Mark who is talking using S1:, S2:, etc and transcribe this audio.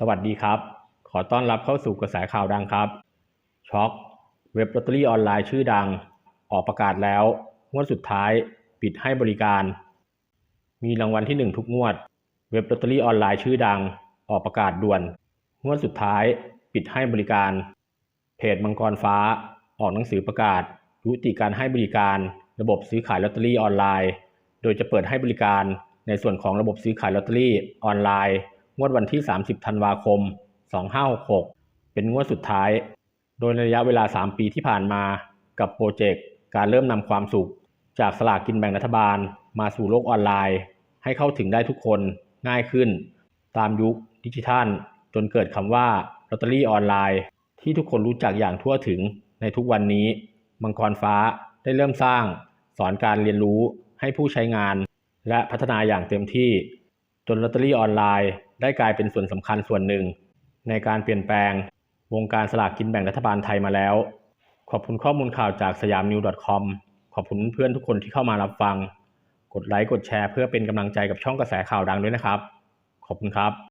S1: สวัสดีครับ ขอต้อนรับเข้าสู่กระแสข่าวดังครับช็อกเว็บลอตเตอรี่ออนไลน์ชื่อดัง ออกประกาศแล้วงวดสุดท้าย ปิดให้บริการ มีรางวัลที่ 1 ทุกงวด เว็บลอตเตอรี่ออนไลน์ชื่อดัง ออกประกาศด่วน งวดสุดท้าย ปิดให้บริการ เพจมังกรฟ้า ออกหนังสือประกาศ ยุติการให้บริการ ระบบซื้อขายลอตเตอรี่ออนไลน์ โดยจะเปิดให้บริการในส่วนของระบบซื้อขายลอตเตอรี่ออนไลน์ งวดวันที่ 30 ธันวาคม 2566 เป็นงวดสุดท้าย โดยระยะเวลา 3 ปีที่ผ่านมากับโปรเจกต์การเริ่มนำความสุข จากสลากกินแบ่งรัฐบาลมาสู่โลกออนไลน์ ให้เข้าถึงได้ทุกคนง่ายขึ้น ตามยุคดิจิทัล จนเกิดคำว่าลอตเตอรี่ออนไลน์ ที่ทุกคนรู้จักอย่างทั่วถึงในทุกวันนี้ มังกรฟ้าได้เริ่มสร้าง สอนการเรียนรู้ให้ผู้ใช้งาน และพัฒนาอย่างเต็มที่ จนลอตเตอรี่ออนไลน์ ได้กลายเป็นส่วนสำคัญส่วนหนึ่ง ในการเปลี่ยนแปลง วงการสลากกินแบ่งรัฐบาลไทยมาแล้ว ขอบคุณข้อมูลข่าวจากสยามนิว .com ขอบคุณเพื่อนทุกคนที่เข้ามารับฟัง กดไลค์กดแชร์เพื่อเป็นกำลังใจกับช่องกระแสข่าวดังด้วยนะครับ ขอบคุณครับ